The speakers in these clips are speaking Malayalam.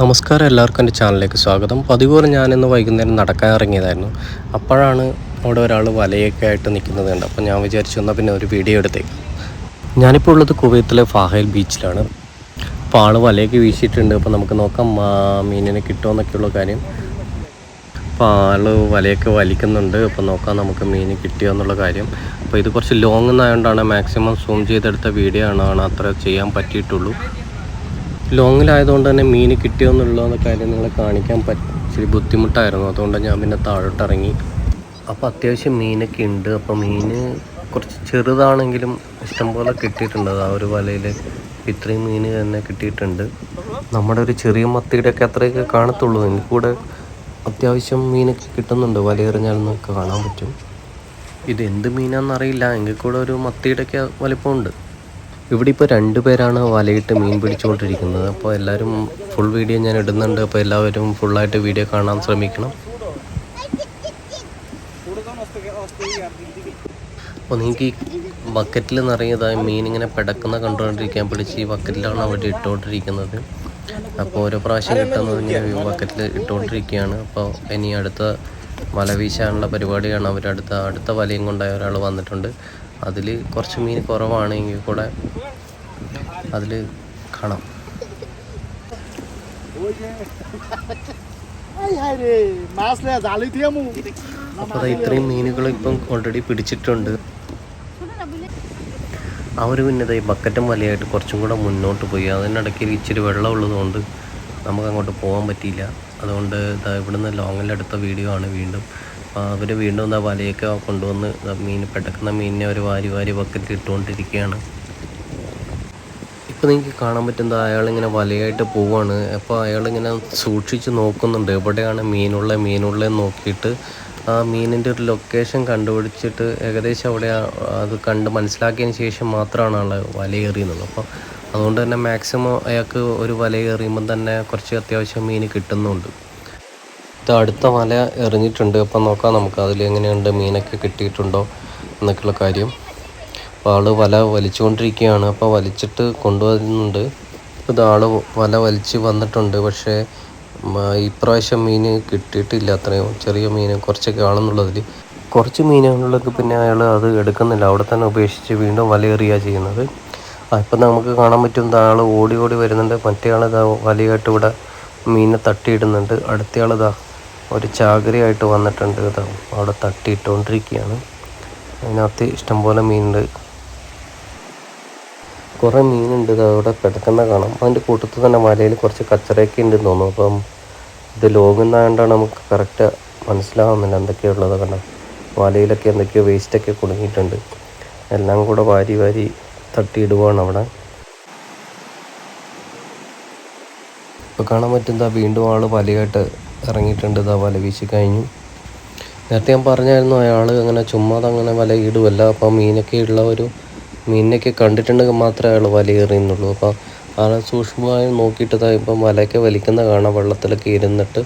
നമസ്കാരം എല്ലാവർക്കും എന്റെ ചാനലിലേക്ക് സ്വാഗതം. പതിവ് പോലെ ഞാനിന്ന് വൈകുന്നേരം നടക്കാൻ ഇറങ്ങിയതായിരുന്നു. അപ്പോഴാണ് അവിടെ ഒരാൾ വലയൊക്കെ ആയിട്ട് നിൽക്കുന്നത് കണ്ട് അപ്പോൾ ഞാൻ വിചാരിച്ചു എന്നാൽ പിന്നെ ഒരു വീഡിയോ എടുത്തേക്ക്. ഞാനിപ്പോൾ ഉള്ളത് കുവൈത്തിലെ ഫാഹേൽ ബീച്ചിലാണ്. അപ്പോൾ ആൾ വലയൊക്കെ വീശിയിട്ടുണ്ട്. അപ്പോൾ നമുക്ക് നോക്കാം മീനിനെ കിട്ടുമോ കാര്യം. അപ്പോൾ ആൾ വലയൊക്കെ വലിക്കുന്നുണ്ട്. അപ്പോൾ നോക്കാം നമുക്ക് മീൻ കിട്ടിയോ എന്നുള്ള കാര്യം. അപ്പോൾ ഇത് കുറച്ച് ലോങ്ങ് ആയതുകൊണ്ടാണ് മാക്സിമം സൂം ചെയ്തെടുത്ത വീഡിയോ ആണ് അത്ര ചെയ്യാൻ പറ്റിയിട്ടുള്ളൂ. ലോങ്ങിലായതുകൊണ്ട് തന്നെ മീൻ കിട്ടിയോ എന്നുള്ള കാര്യം നിങ്ങളെ കാണിക്കാൻ പറ്റ ബുദ്ധിമുട്ടായിരുന്നു. അതുകൊണ്ട് ഞാൻ പിന്നെ താഴോട്ട് ഇറങ്ങി അപ്പോൾ അത്യാവശ്യം മീനൊക്കെ ഉണ്ട്. അപ്പോൾ മീൻ കുറച്ച് ചെറുതാണെങ്കിലും ഇഷ്ടംപോലെ കിട്ടിയിട്ടുണ്ട്. ആ ഒരു വലയിൽ ഇത്രയും മീൻ തന്നെ കിട്ടിയിട്ടുണ്ട്. നമ്മുടെ ഒരു ചെറിയ മത്തിയുടെയൊക്കെ അത്രയൊക്കെ കാണത്തുള്ളൂ. എനിക്ക് കൂടെ അത്യാവശ്യം മീനൊക്കെ കിട്ടുന്നുണ്ട്. വലയെറിഞ്ഞാൽ നമുക്ക് കാണാൻ പറ്റും. ഇത് എന്ത് മീനാണെന്നറിയില്ല എങ്കിൽ കൂടെ ഒരു മത്തിയുടെയൊക്കെ വലിപ്പമുണ്ട്. ഇവിടെ ഇപ്പോൾ രണ്ടുപേരാണ് വലയിട്ട് മീൻ പിടിച്ചുകൊണ്ടിരിക്കുന്നത്. അപ്പോൾ എല്ലാവരും ഫുൾ വീഡിയോ ഞാൻ ഇടുന്നുണ്ട്. അപ്പോൾ എല്ലാവരും ഫുള്ളായിട്ട് വീഡിയോ കാണാൻ ശ്രമിക്കണം. അപ്പോൾ നിങ്ങൾക്ക് ഈ ബക്കറ്റിൽ നിറയതായി മീൻ ഇങ്ങനെ പിടക്കുന്ന കണ്ടുകൊണ്ടിരിക്കാൻ പിടിച്ച് ഈ ബക്കറ്റിലാണ് അവിടെ ഇട്ടുകൊണ്ടിരിക്കുന്നത്. അപ്പോൾ ഓരോ പ്രാവശ്യം കിട്ടുന്നത് ഇങ്ങനെ ബക്കറ്റിൽ ഇട്ടുകൊണ്ടിരിക്കുകയാണ്. അപ്പോൾ ഇനി അടുത്ത വല വീശാനുള്ള പരിപാടിയാണ് അവർ അടുത്ത അടുത്ത വലയും കൊണ്ടായ ഒരാൾ വന്നിട്ടുണ്ട്. അതിൽ കുറച്ച് മീൻ കുറവാണെങ്കിൽ കൂടെ അതിൽ കാണാം. അപ്പോൾ ഇത്രയും മീനുകൾ ഇപ്പം ഓൾറെഡി പിടിച്ചിട്ടുണ്ട്. അവർ പിന്നെ ഈ ബക്കറ്റും വലയായിട്ട് കുറച്ചും കൂടെ മുന്നോട്ട് പോയി. അതിനിടയ്ക്ക് ഇച്ചിരി വെള്ളം ഉള്ളതുകൊണ്ട് നമുക്ക് അങ്ങോട്ട് പോകാൻ പറ്റിയില്ല. അതുകൊണ്ട് ഇവിടുന്ന് ലോങ്ങിലെടുത്ത വീഡിയോ ആണ് വീണ്ടും. അപ്പോൾ അവർ വീണ്ടും എന്താ വലയൊക്കെ കൊണ്ടുവന്ന് മീൻ പെട്ടക്കുന്ന മീനിനെ അവർ വാരി വാരി ബക്കറ്റിൽ ഇട്ടുകൊണ്ടിരിക്കുകയാണ്. ഇപ്പോൾ നിങ്ങൾക്ക് കാണാൻ പറ്റുന്നത് അയാളിങ്ങനെ വലയായിട്ട് പോവാണ്. അപ്പോൾ അയാളിങ്ങനെ സൂക്ഷിച്ച് നോക്കുന്നുണ്ട്. എവിടെയാണ് മീനുള്ള മീനുള്ളതെന്ന് നോക്കിയിട്ട് ആ മീനിന്റെ ഒരു ലൊക്കേഷൻ കണ്ടുപിടിച്ചിട്ട് ഏകദേശം അവിടെ അത് കണ്ട് മനസ്സിലാക്കിയതിന് ശേഷം മാത്രമാണ് ആൾ വലയേറിയുന്നത് അപ്പോൾ അതുകൊണ്ട് തന്നെ മാക്സിമം അയാൾക്ക് ഒരു വല എറിയുമ്പം തന്നെ കുറച്ച് അത്യാവശ്യം മീൻ കിട്ടുന്നുണ്ട്. ഇത് അടുത്ത വല എറിഞ്ഞിട്ടുണ്ട്. അപ്പം നോക്കാം നമുക്ക് അതിൽ എങ്ങനെയുണ്ട് മീനൊക്കെ കിട്ടിയിട്ടുണ്ടോ എന്നൊക്കെയുള്ള കാര്യം. അപ്പോൾ ആൾ വല വലിച്ചുകൊണ്ടിരിക്കുകയാണ്. അപ്പോൾ വലിച്ചിട്ട് കൊണ്ടുവരുന്നുണ്ട്. ഇത് ആൾ വല വലിച്ച് വന്നിട്ടുണ്ട്. പക്ഷേ ഇപ്രാവശ്യം മീൻ കിട്ടിയിട്ടില്ല അത്രയും ചെറിയ മീൻ കുറച്ചൊക്കെ ആണെന്നുള്ളതിൽ. കുറച്ച് മീനുകളിലൊക്കെ പിന്നെ അയാൾ അത് എടുക്കുന്നില്ല. അവിടെ തന്നെ ഉപേക്ഷിച്ച് വീണ്ടും വലയെറിയുക ചെയ്യുന്നത്. ഇപ്പം നമുക്ക് കാണാൻ പറ്റും ആൾ ഓടി ഓടി വരുന്നുണ്ട്. മറ്റേ ആൾ ഇതാ വലിയായിട്ട് ഇവിടെ മീനിനെ തട്ടിയിടുന്നുണ്ട്. അടുത്ത ഇതാ ഒരു ചാകരയായിട്ട് വന്നിട്ടുണ്ട് ഇതാ അവിടെ തട്ടിയിട്ടുകൊണ്ടിരിക്കുകയാണ് അതിനകത്ത് ഇഷ്ടംപോലെ മീനുണ്ട്. കുറേ മീനുണ്ട് ഇത് അവിടെ കിടക്കുന്ന കാണാം. അതിന്റെ കൂട്ടത്തിൽ തന്നെ വലയിൽ കുറച്ച് കച്ചറയൊക്കെ ഉണ്ടെന്ന് തോന്നുന്നു. അപ്പം ഇത് ലോങ്ങുന്നതുകൊണ്ടാണ് നമുക്ക് കറക്റ്റ് മനസ്സിലാവുന്നില്ല എന്തൊക്കെയുള്ളത് കണ്ടോ വലയിലൊക്കെ എന്തൊക്കെയോ വേസ്റ്റൊക്കെ കുടുങ്ങിയിട്ടുണ്ട്. എല്ലാം കൂടെ വാരി വാരി തട്ടിയിടുവാണ് അവിടെ. ഇപ്പോൾ കാണാൻ പറ്റുന്ന വീണ്ടും ആൾ വലയായിട്ട് ഇറങ്ങിയിട്ടുണ്ട്. ഇതാ വല വീശി കഴിഞ്ഞു. നേരത്തെ ഞാൻ പറഞ്ഞായിരുന്നു അയാൾ അങ്ങനെ ചുമ്മാതെ അങ്ങനെ വല ഇടുമല്ല അപ്പോൾ മീനൊക്കെ ഉള്ള ഒരു മീനിനൊക്കെ കണ്ടിട്ടുണ്ടെങ്കിൽ മാത്രമേ അയാൾ വല എറിയുന്നുള്ളൂ അപ്പോൾ ആളെ സൂക്ഷ്മമായി നോക്കിയിട്ട് ഇപ്പം വലയൊക്കെ വലിക്കുന്ന കാണാം. വെള്ളത്തിലൊക്കെ ഇരുന്നിട്ട്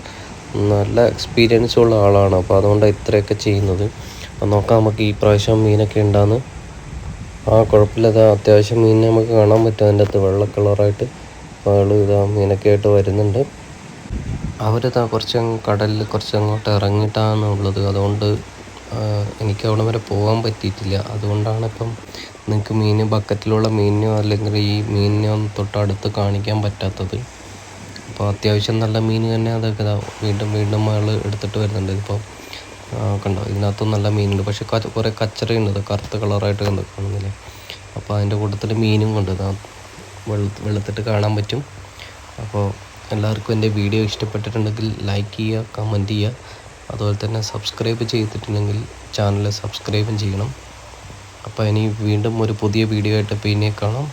നല്ല എക്സ്പീരിയൻസ് ഉള്ള ആളാണ്. അപ്പോൾ അതുകൊണ്ടാണ് ഇത്രയൊക്കെ ചെയ്യുന്നത്. അപ്പോൾ നോക്കാം നമുക്ക് ഈ പ്രാവശ്യം മീനൊക്കെ ഉണ്ടാന്ന്. ആ കുഴപ്പമില്ല ഇതാ അത്യാവശ്യം മീനിനെ നമുക്ക് കാണാൻ പറ്റും. അതിന്റെ അകത്ത് വെള്ള കളറായിട്ട് ആൾ ഇതാ മീനൊക്കെ ആയിട്ട് വരുന്നുണ്ട്. അവരിതാ കുറച്ച് കടലിൽ കുറച്ച് അങ്ങോട്ട് ഇറങ്ങിയിട്ടാണ് ഉള്ളത്. അതുകൊണ്ട് എനിക്ക് അവിടെ വരെ പോകാൻ പറ്റിയിട്ടില്ല. അതുകൊണ്ടാണ് ഇപ്പം നിങ്ങൾക്ക് മീൻ ബക്കറ്റിലുള്ള മീനിനോ അല്ലെങ്കിൽ ഈ മീനിനോ തൊട്ട് തൊട്ടടുത്ത് കാണിക്കാൻ പറ്റാത്തത്. അപ്പോൾ അത്യാവശ്യം നല്ല മീൻ തന്നെ അതൊക്കെ വീണ്ടും വീണ്ടും അയാൾ എടുത്തിട്ട് വരുന്നുണ്ട്. ഇപ്പോൾ കണ്ടോ? ഇതിനകത്തും നല്ല മീനുണ്ട്. പക്ഷെ കുറേ കച്ചറയുണ്ട്. കറുത്ത കളറായിട്ട് കണ്ടു കാണുന്നില്ലേ? അപ്പോൾ അതിന്റെ കൂട്ടത്തിൽ മീനും കൊണ്ട് വെള്ള വെളുത്തിട്ട് കാണാൻ പറ്റും. അപ്പോൾ എല്ലാവർക്കും എന്റെ വീഡിയോ ഇഷ്ടപ്പെട്ടിട്ടുണ്ടെങ്കിൽ ലൈക്ക് ചെയ്യുക കമന്റ് ചെയ്യുക. അതുപോലെ തന്നെ സബ്സ്ക്രൈബ് ചെയ്തിട്ടുണ്ടെങ്കിൽ ചാനൽ സബ്സ്ക്രൈബും ചെയ്യണം. അപ്പോൾ ഇനി വീണ്ടും ഒരു പുതിയ വീഡിയോ ആയിട്ട് പിന്നെ കാണാം.